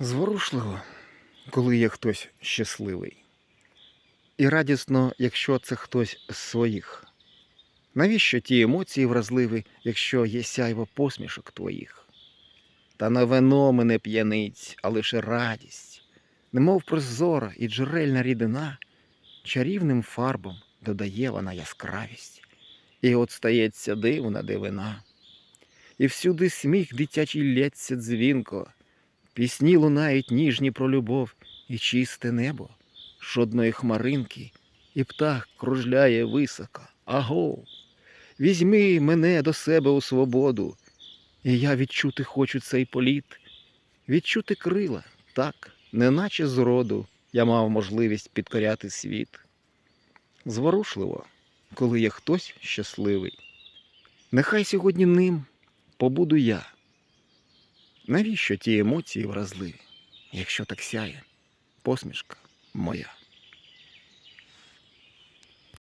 Зворушливо, коли є хтось щасливий. І радісно, якщо це хтось з своїх. Навіщо ті емоції вразливі, якщо є сяйво посмішок твоїх? Та не вино мене п'янить, а лише радість, немов прозора і джерельна рідина, чарівним фарбом додає вона яскравість, і от стається дивна дивина. І всюди сміх дитячий лється дзвінко, Пісні лунають ніжні про любов і чисте небо, жодної хмаринки, і птах кружляє високо. Аго, візьми мене до себе у свободу, і я відчути хочу цей політ, відчути крила, так, неначе зроду я мав можливість підкоряти світ. Зворушливо, коли є хтось щасливий. Нехай сьогодні ним побуду я. Навіщо ті емоції вразливі, якщо так сяє посмішка моя?